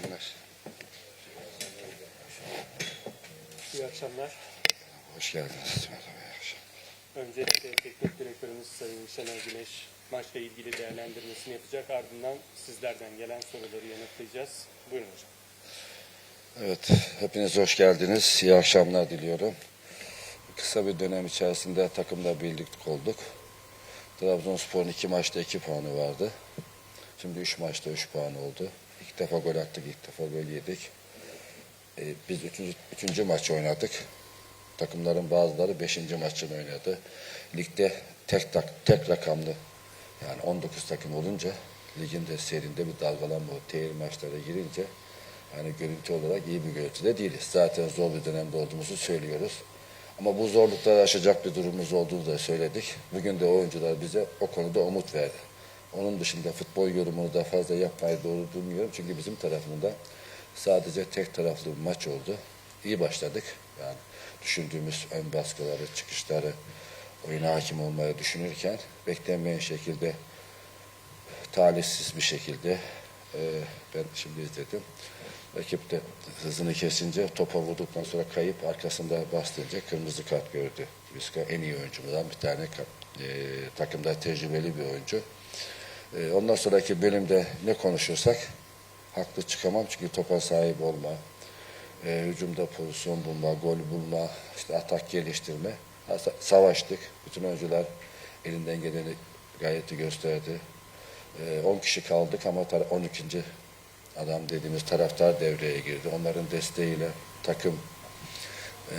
akşamlar. İyi akşamlar. Hoş geldiniz. Öncelikle teknik direktörümüz Sayın Şener Güneş maçla ilgili değerlendirmesini yapacak. Ardından sizlerden gelen soruları yanıtlayacağız. Buyurun hocam. Evet, hepiniz hoş geldiniz. İyi akşamlar diliyorum. Kısa bir dönem içerisinde takımla birlikte olduk. Trabzonspor'un iki maçta iki puanı vardı. Şimdi üç maçta üç puan oldu. Defa gol attık, ilk defa gol yedik. Ee, biz üçüncü, üçüncü maç oynadık. Takımların bazıları beşinci maçını oynadı. Ligde tek tak, tek rakamlı yani 19 takım olunca ligin de serinde bir dalgalanma, tehir maçlara girince yani görüntü olarak iyi bir görüntüde değiliz. Zaten zor bir dönemde olduğumuzu söylüyoruz. Ama bu zorlukları aşacak bir durumumuz olduğunu da söyledik. Bugün de oyuncular bize o konuda umut verdi. Onun dışında futbol yorumunu da fazla yapmayı doğru bulmuyorum. Çünkü bizim tarafında sadece tek taraflı bir maç oldu. İyi başladık. Yani düşündüğümüz ön baskıları, çıkışları, oyuna hakim olmayı düşünürken beklenmeyen şekilde talihsiz bir şekilde e, ben şimdi izledim. Rakip de hızını kesince topa vurduktan sonra kayıp arkasında bastırınca kırmızı kart gördü. Viska en iyi oyuncumuzdan bir tane e, takımda tecrübeli bir oyuncu. E, ondan sonraki bölümde ne konuşursak haklı çıkamam çünkü topa sahip olma, e, hücumda pozisyon bulma, gol bulma, işte atak geliştirme. Savaştık. Bütün oyuncular elinden geleni gayreti gösterdi. E, 10 kişi kaldık ama tar- 12. adam dediğimiz taraftar devreye girdi. Onların desteğiyle takım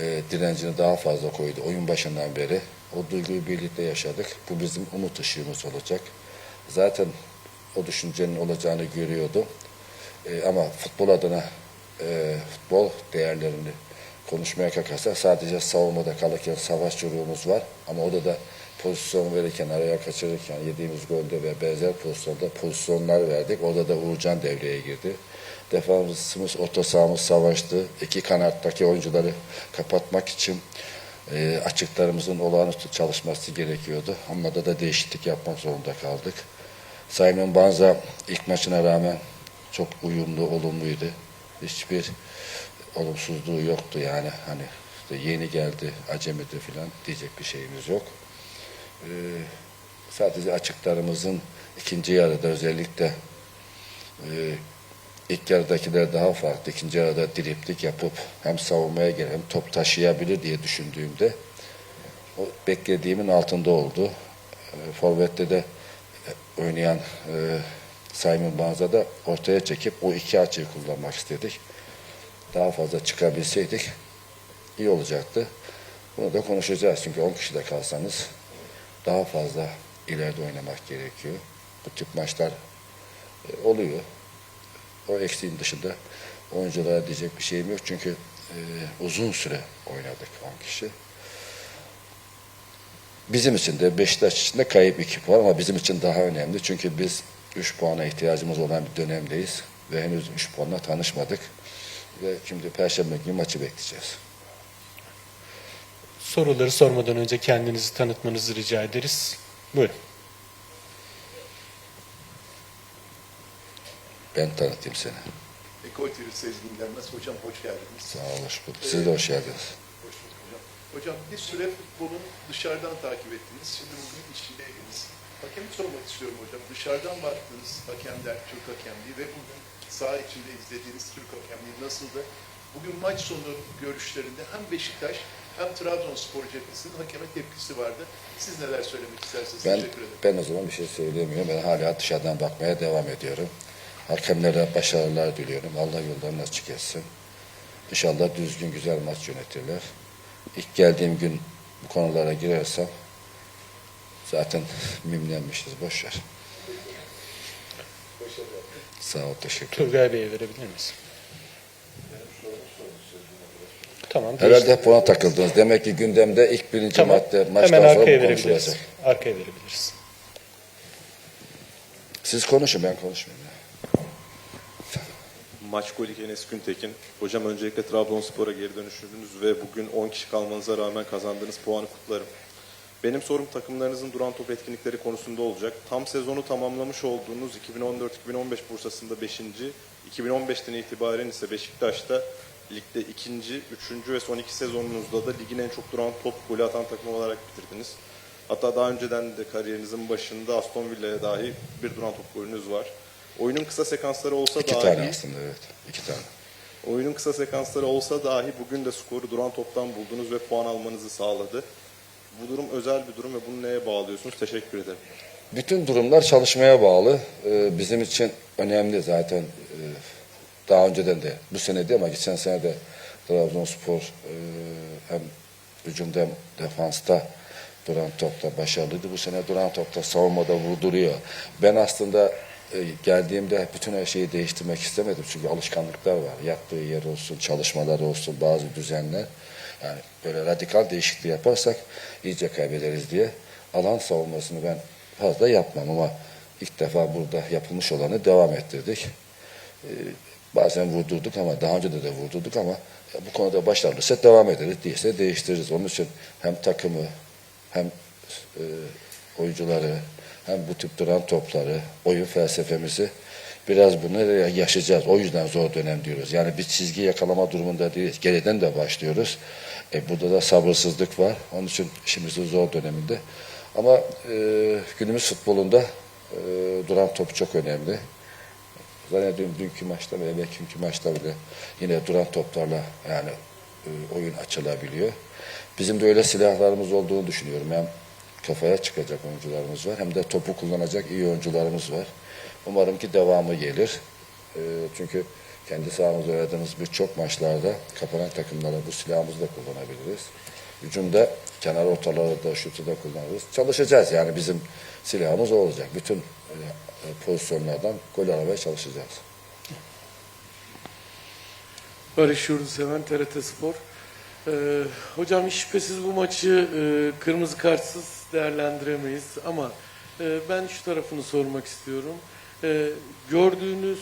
e, direncini daha fazla koydu oyun başından beri. O duyguyu birlikte yaşadık. Bu bizim umut ışığımız olacak. Zaten o düşüncenin olacağını görüyordu. E, ama futbol adına e, futbol değerlerini konuşmaya kalkarsa sadece savunmada kalırken savaş yürüyümüz var. Ama orada da pozisyon verirken, araya kaçırırken yediğimiz golde ve benzer pozisyonda pozisyonlar verdik. Orada da Uğurcan devreye girdi. Defansımız, orta sahamız savaştı. İki kanattaki oyuncuları kapatmak için e, açıklarımızın olağanüstü çalışması gerekiyordu. Onlarda da değişiklik yapmak zorunda kaldık. Simon Banza ilk maçına rağmen çok uyumlu, olumluydu. Hiçbir olumsuzluğu yoktu yani. Hani işte yeni geldi, acemidi falan diyecek bir şeyimiz yok. Ee, sadece açıklarımızın ikinci yarıda özellikle e, ilk yarıdakiler daha farklı. İkinci yarıda driplik yapıp hem savunmaya gelen hem top taşıyabilir diye düşündüğümde o beklediğimin altında oldu. E, Forvet'te de oynayan e, Simon Banza da ortaya çekip o iki açıyı kullanmak istedik. Daha fazla çıkabilseydik iyi olacaktı. Bunu da konuşacağız çünkü 10 kişi de kalsanız daha fazla ileride oynamak gerekiyor. Bu tip maçlar e, oluyor. O eksiğin dışında oyunculara diyecek bir şeyim yok çünkü e, uzun süre oynadık 10 kişi. Bizim için de Beşiktaş için de kayıp 2 puan ama bizim için daha önemli. Çünkü biz 3 puana ihtiyacımız olan bir dönemdeyiz ve henüz 3 puanla tanışmadık. Ve şimdi Perşembe günü maçı bekleyeceğiz. Soruları sormadan önce kendinizi tanıtmanızı rica ederiz. Buyurun. Ben tanıtayım seni. Ekol TV seyircilerine hocam hoş geldiniz. Sağ ol, hoş bulduk. Siz de hoş geldiniz. Hocam bir süre futbolun dışarıdan takip ettiniz. Şimdi bugün içindeydiniz. Hakemi sormak istiyorum hocam. Dışarıdan baktığınız hakemler, Türk hakemliği ve bugün saha içinde izlediğiniz Türk hakemliği nasıldı? Bugün maç sonu görüşlerinde hem Beşiktaş hem Trabzonspor cephesinin hakeme tepkisi vardı. Siz neler söylemek istersiniz? Ben, Teşekkür ederim. ben o zaman bir şey söyleyemiyorum. Ben hala dışarıdan bakmaya devam ediyorum. Hakemlere başarılar diliyorum. Allah yollarını açık etsin. İnşallah düzgün güzel maç yönetirler. İlk geldiğim gün bu konulara girersem zaten mimlenmişiz. Boş ver. Sağ ol, teşekkür ederim. Turgay Bey'e verebilir miyiz? Tamam. Herhalde hep ona takıldınız. Demek ki gündemde ilk birinci Tamam. madde maçtan Hemen sonra bu konuşulacak. Arkaya verebiliriz. Siz konuşun ben konuşmayayım. Ya. Maç golü Enes Güntekin. Hocam öncelikle Trabzonspor'a geri dönüştünüz ve bugün 10 kişi kalmanıza rağmen kazandığınız puanı kutlarım. Benim sorum takımlarınızın duran top etkinlikleri konusunda olacak. Tam sezonu tamamlamış olduğunuz 2014-2015 Bursa'sında 5. 2015'ten itibaren ise Beşiktaş'ta ligde ikinci, üçüncü ve son iki sezonunuzda da ligin en çok duran top golü atan takım olarak bitirdiniz. Hatta daha önceden de kariyerinizin başında Aston Villa'ya dahi bir duran top golünüz var. Oyunun kısa sekansları olsa İki dahi tane aslında evet. iki tane. Oyunun kısa sekansları olsa dahi bugün de skoru duran toptan buldunuz ve puan almanızı sağladı. Bu durum özel bir durum ve bunu neye bağlıyorsunuz? Teşekkür ederim. Bütün durumlar çalışmaya bağlı. Ee, bizim için önemli zaten. Ee, daha önceden de bu sene değil ama geçen sene de Trabzonspor e, hem hücumda hem defansta duran topta başarılıydı. Bu sene duran topta savunmada vurduruyor. Ben aslında e, geldiğimde bütün her şeyi değiştirmek istemedim. Çünkü alışkanlıklar var. Yattığı yer olsun, çalışmaları olsun, bazı düzenler. Yani böyle radikal değişikliği yaparsak iyice kaybederiz diye alan savunmasını ben fazla yapmam ama ilk defa burada yapılmış olanı devam ettirdik. Ee, bazen vurdurduk ama daha önce de, de vurdurduk ama ya bu konuda başarılıysa devam ederiz değilse değiştiririz. Onun için hem takımı hem e, oyuncuları hem bu tip duran topları, oyun felsefemizi biraz bunu yaşayacağız. O yüzden zor dönem diyoruz. Yani bir çizgi yakalama durumunda değiliz. Geriden de başlıyoruz. E, burada da sabırsızlık var. Onun için işimizin zor döneminde. Ama e, günümüz futbolunda e, duran top çok önemli. Zannediyorum dünkü maçta ve belki maçta bile yine duran toplarla yani e, oyun açılabiliyor. Bizim de öyle silahlarımız olduğunu düşünüyorum. Hem kafaya çıkacak oyuncularımız var hem de topu kullanacak iyi oyuncularımız var. Umarım ki devamı gelir. E, çünkü kendi sahamızda oynadığımız birçok maçlarda kapanan takımlara bu silahımızı da kullanabiliriz. Hücumda kenar ortaları da şutu da kullanırız. Çalışacağız yani bizim silahımız olacak. Bütün e, e, pozisyonlardan gol aramaya çalışacağız. Barış Yurduseven, TRT Spor. Ee, hocam hiç şüphesiz bu maçı e, kırmızı kartsız değerlendiremeyiz ama e, ben şu tarafını sormak istiyorum. E, gördüğünüz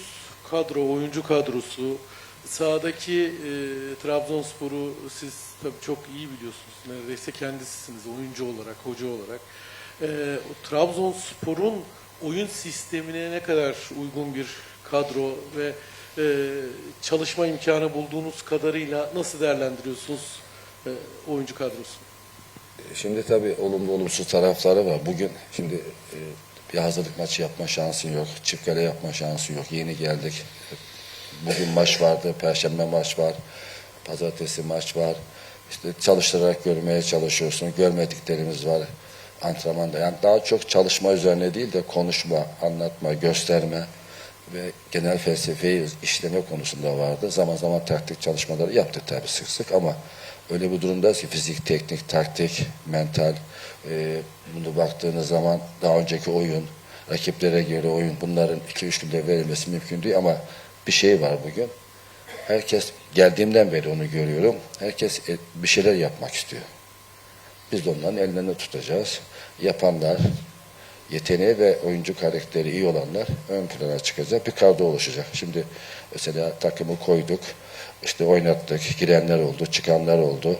kadro, oyuncu kadrosu, sahadaki e, Trabzonspor'u siz tabii çok iyi biliyorsunuz. Neredeyse kendisisiniz oyuncu olarak, hoca olarak. E, Trabzonspor'un oyun sistemine ne kadar uygun bir kadro ve e, çalışma imkanı bulduğunuz kadarıyla nasıl değerlendiriyorsunuz e, oyuncu kadrosunu? Şimdi tabii olumlu olumsuz tarafları var. Bugün şimdi e, bir hazırlık maçı yapma şansın yok. Çift kale yapma şansın yok. Yeni geldik. Bugün maç vardı. Perşembe maç var. Pazartesi maç var. İşte çalıştırarak görmeye çalışıyorsun. Görmediklerimiz var antrenmanda. Yani daha çok çalışma üzerine değil de konuşma, anlatma, gösterme ve genel felsefeyi işleme konusunda vardı. Zaman zaman taktik çalışmaları yaptık tabii sık sık ama öyle bir durumdayız ki fizik, teknik, taktik, mental e, bunu baktığınız zaman daha önceki oyun, rakiplere göre oyun bunların 2-3 günde verilmesi mümkün değil ama bir şey var bugün. Herkes geldiğimden beri onu görüyorum. Herkes e, bir şeyler yapmak istiyor. Biz de onların ellerini tutacağız. Yapanlar, yeteneği ve oyuncu karakteri iyi olanlar ön plana çıkacak. Bir kadro oluşacak. Şimdi mesela takımı koyduk, işte oynattık, girenler oldu, çıkanlar oldu.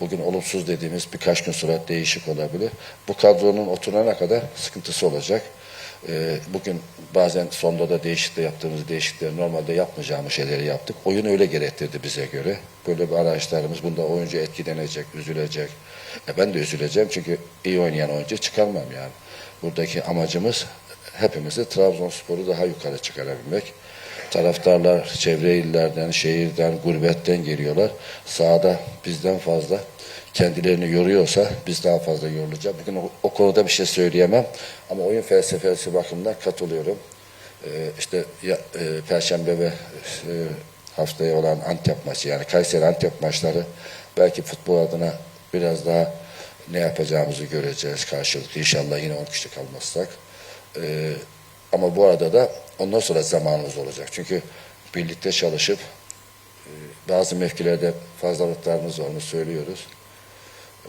Bugün olumsuz dediğimiz birkaç gün sonra değişik olabilir. Bu kadronun oturana kadar sıkıntısı olacak. Ee, bugün bazen sonda da değişiklik yaptığımız değişiklikleri normalde yapmayacağımız şeyleri yaptık. Oyun öyle gerektirdi bize göre. Böyle bir araçlarımız bunda oyuncu etkilenecek, üzülecek. E ben de üzüleceğim çünkü iyi oynayan oyuncu çıkarmam yani. Buradaki amacımız hepimizi Trabzonspor'u daha yukarı çıkarabilmek. Taraftarlar çevre illerden, şehirden, gurbetten geliyorlar. Sahada bizden fazla kendilerini yoruyorsa biz daha fazla yorulacağız. Bugün o, o konuda bir şey söyleyemem ama oyun felsefesi bakımından katılıyorum. Ee, işte ya, e, Perşembe ve e, haftaya olan Antep maçı yani Kayseri Antep maçları belki futbol adına biraz daha ne yapacağımızı göreceğiz karşılıklı. İnşallah yine 10 kişi kalmazsak. Ee, ama bu arada da ondan sonra zamanımız olacak. Çünkü birlikte çalışıp e, bazı mevkilerde fazlalıklarımız onu söylüyoruz.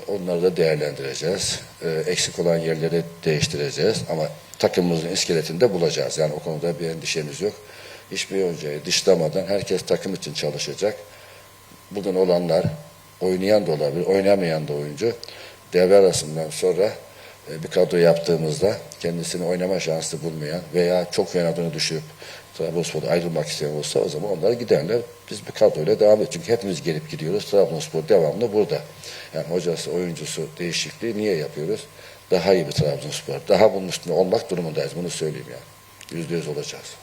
Onları da değerlendireceğiz. Ee, eksik olan yerleri değiştireceğiz ama takımımızın iskeletini de bulacağız. Yani o konuda bir endişemiz yok. Hiçbir oyuncuyu dışlamadan herkes takım için çalışacak. Bugün olanlar oynayan da olabilir, oynamayan da oyuncu devre arasından sonra e, bir kadro yaptığımızda kendisini oynama şansı bulmayan veya çok oynadığını düşünüp Trabzonspor'da ayrılmak isteyen olsa o zaman onlar giderler. Biz bir kadroyla devam ediyoruz. Çünkü hepimiz gelip gidiyoruz. Trabzonspor devamlı burada. Yani hocası, oyuncusu değişikliği niye yapıyoruz? Daha iyi bir Trabzonspor. Daha bunun üstünde olmak durumundayız. Bunu söyleyeyim yani. Yüzde yüz olacağız.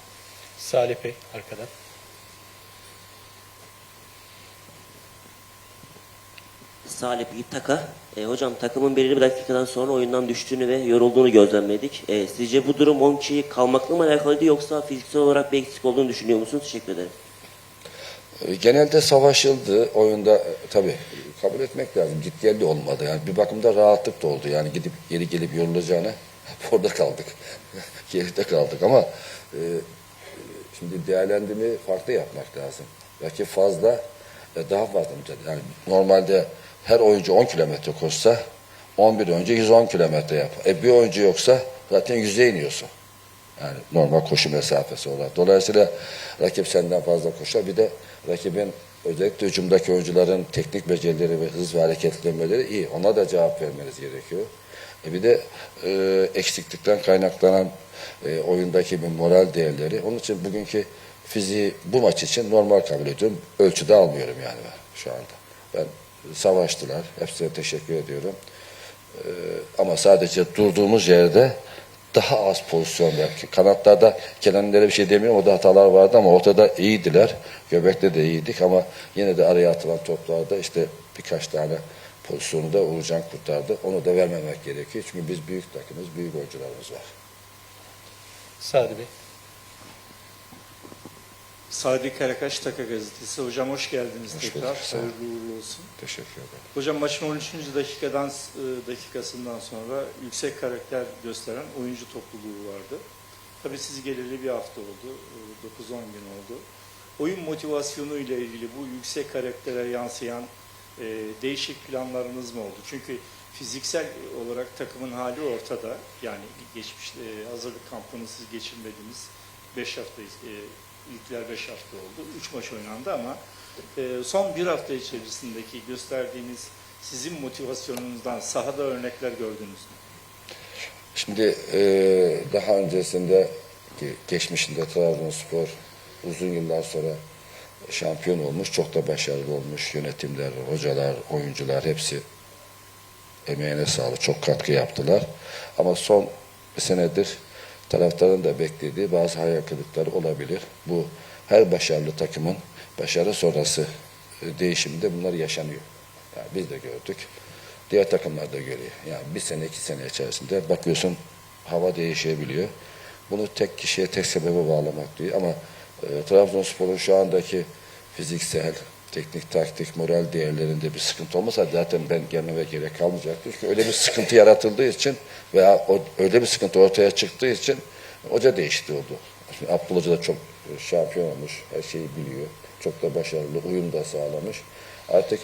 Salih Bey arkadan. Salih Taka. E, hocam takımın belirli bir dakikadan sonra oyundan düştüğünü ve yorulduğunu gözlemledik. E, sizce bu durum 10 kişi kalmakla mı alakalıydı yoksa fiziksel olarak bir eksik olduğunu düşünüyor musunuz? Teşekkür ederim. E, Genelde savaşıldı. Oyunda e, tabii kabul etmek lazım. Git geldi olmadı. Yani bir bakımda rahatlık da oldu. Yani gidip geri gelip yorulacağına orada kaldık. Geride kaldık ama e, şimdi değerlendirmeyi farklı yapmak lazım. Belki fazla e, daha fazla. Yani normalde her oyuncu 10 kilometre koşsa 11 önce 110 kilometre yap. E bir oyuncu yoksa zaten yüze iniyorsun. Yani normal koşu mesafesi olarak. Dolayısıyla rakip senden fazla koşar. Bir de rakibin özellikle hücumdaki oyuncuların teknik becerileri ve hız ve hareketlenmeleri iyi. Ona da cevap vermeniz gerekiyor. E bir de e, eksiklikten kaynaklanan e, oyundaki bir moral değerleri. Onun için bugünkü fiziği bu maç için normal kabul ediyorum. Ölçüde almıyorum yani ben şu anda. Ben savaştılar. Hepsine teşekkür ediyorum. E, ama sadece durduğumuz yerde daha az pozisyon ver. Kanatlarda Kenan'lara bir şey demiyorum. O da hatalar vardı ama ortada iyiydiler. Göbekte de iyiydik ama yine de araya atılan toplarda işte birkaç tane pozisyonu da Uğurcan kurtardı. Onu da vermemek gerekiyor. Çünkü biz büyük takımız, büyük oyuncularımız var. Sadi Bey. Sadi Karakaş Taka Gazetesi. Hocam hoş geldiniz Hoş tekrar. bulduk. Hayırlı uğurlu olsun. Teşekkür ederim. Hocam maçın 13. dakikadan e, dakikasından sonra yüksek karakter gösteren oyuncu topluluğu vardı. Tabii siz geleli bir hafta oldu. e, 9-10 gün oldu. Oyun motivasyonu ile ilgili bu yüksek karaktere yansıyan e, değişik planlarınız mı oldu? Çünkü fiziksel olarak takımın hali ortada. Yani geçmiş e, hazırlık kampını siz geçirmediniz. 5 hafta e, ilkler 5 hafta oldu. 3 maç oynandı ama e, son bir hafta içerisindeki gösterdiğiniz sizin motivasyonunuzdan sahada örnekler gördünüz mü? Şimdi e, daha öncesinde geçmişinde Trabzonspor uzun yıllar sonra şampiyon olmuş. Çok da başarılı olmuş. Yönetimler, hocalar, oyuncular hepsi emeğine sağlık. Çok katkı yaptılar. Ama son senedir taraftarın da beklediği bazı hayal kırıklıkları olabilir. Bu her başarılı takımın başarı sonrası e, değişiminde bunlar yaşanıyor. Yani biz de gördük. Diğer takımlar da görüyor. Yani bir sene iki sene içerisinde bakıyorsun hava değişebiliyor. Bunu tek kişiye tek sebebe bağlamak değil ama e, Trabzonspor'un şu andaki fiziksel, teknik, taktik, moral değerlerinde bir sıkıntı olmasa zaten ben gelmeme gerek kalmayacaktı. Çünkü öyle bir sıkıntı yaratıldığı için veya o, öyle bir sıkıntı ortaya çıktığı için hoca değişti oldu. Şimdi Abdullah Hoca da çok e, şampiyon olmuş, her şeyi biliyor. Çok da başarılı, uyum da sağlamış. Artık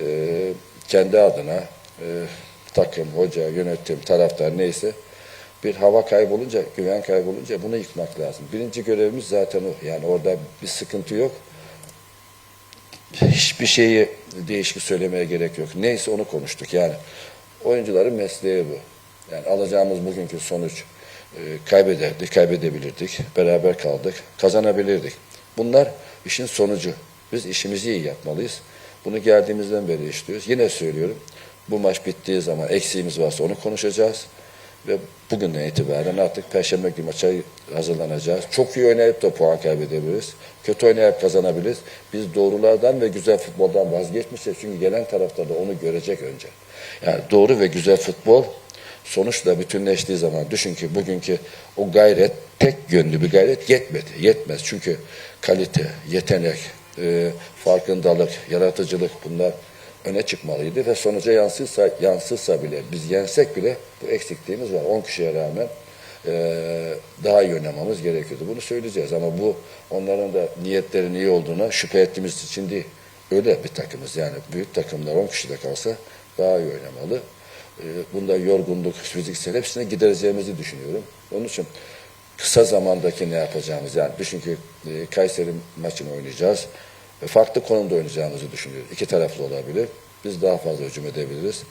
e, kendi adına e, takım, hoca, yönetim, taraftar neyse bir hava kaybolunca, güven kaybolunca bunu yıkmak lazım. Birinci görevimiz zaten o. Yani orada bir sıkıntı yok. Hiçbir şeyi değişik söylemeye gerek yok. Neyse onu konuştuk. Yani oyuncuların mesleği bu. Yani alacağımız bugünkü sonuç e, kaybederdik, kaybedebilirdik. Beraber kaldık, kazanabilirdik. Bunlar işin sonucu. Biz işimizi iyi yapmalıyız. Bunu geldiğimizden beri işliyoruz. Yine söylüyorum. Bu maç bittiği zaman eksiğimiz varsa onu konuşacağız. Ve bugünden itibaren artık Perşembe günü maça hazırlanacağız. Çok iyi oynayıp da puan kaybedebiliriz. Kötü oynayıp kazanabiliriz. Biz doğrulardan ve güzel futboldan vazgeçmişiz. Çünkü gelen tarafta da onu görecek önce. Yani doğru ve güzel futbol sonuçla bütünleştiği zaman düşün ki bugünkü o gayret tek yönlü bir gayret yetmedi. Yetmez. Çünkü kalite, yetenek, e, farkındalık, yaratıcılık bunlar öne çıkmalıydı ve sonuca yansırsa, yansırsa bile biz yensek bile bu eksikliğimiz var. 10 kişiye rağmen e, daha iyi oynamamız gerekiyordu. Bunu söyleyeceğiz ama bu onların da niyetlerin iyi olduğuna şüphe ettiğimiz için değil. Öyle bir takımız yani büyük takımlar 10 kişi de kalsa daha iyi oynamalı. E, bunda yorgunluk, fiziksel hepsini gidereceğimizi düşünüyorum. Onun için kısa zamandaki ne yapacağımız yani düşün ki e, Kayseri maçını oynayacağız. Farklı konumda oynayacağımızı düşünüyoruz. İki taraflı olabilir. Biz daha fazla hücum edebiliriz.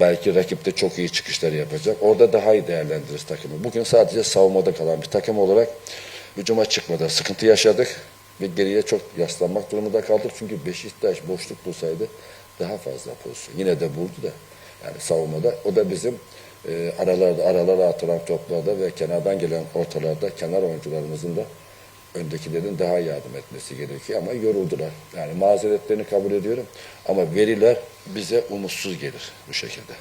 Belki rakip de çok iyi çıkışları yapacak. Orada daha iyi değerlendiririz takımı. Bugün sadece savunmada kalan bir takım olarak hücuma çıkmada sıkıntı yaşadık ve geriye çok yaslanmak durumunda kaldık. Çünkü Beşiktaş boşluk bulsaydı daha fazla pozisyon. Yine de buldu da yani savunmada. O da bizim e, aralarda, aralara atılan toplarda ve kenardan gelen ortalarda kenar oyuncularımızın da öndekilerin daha yardım etmesi gerekiyor ama yoruldular. Yani mazeretlerini kabul ediyorum ama veriler bize umutsuz gelir bu şekilde.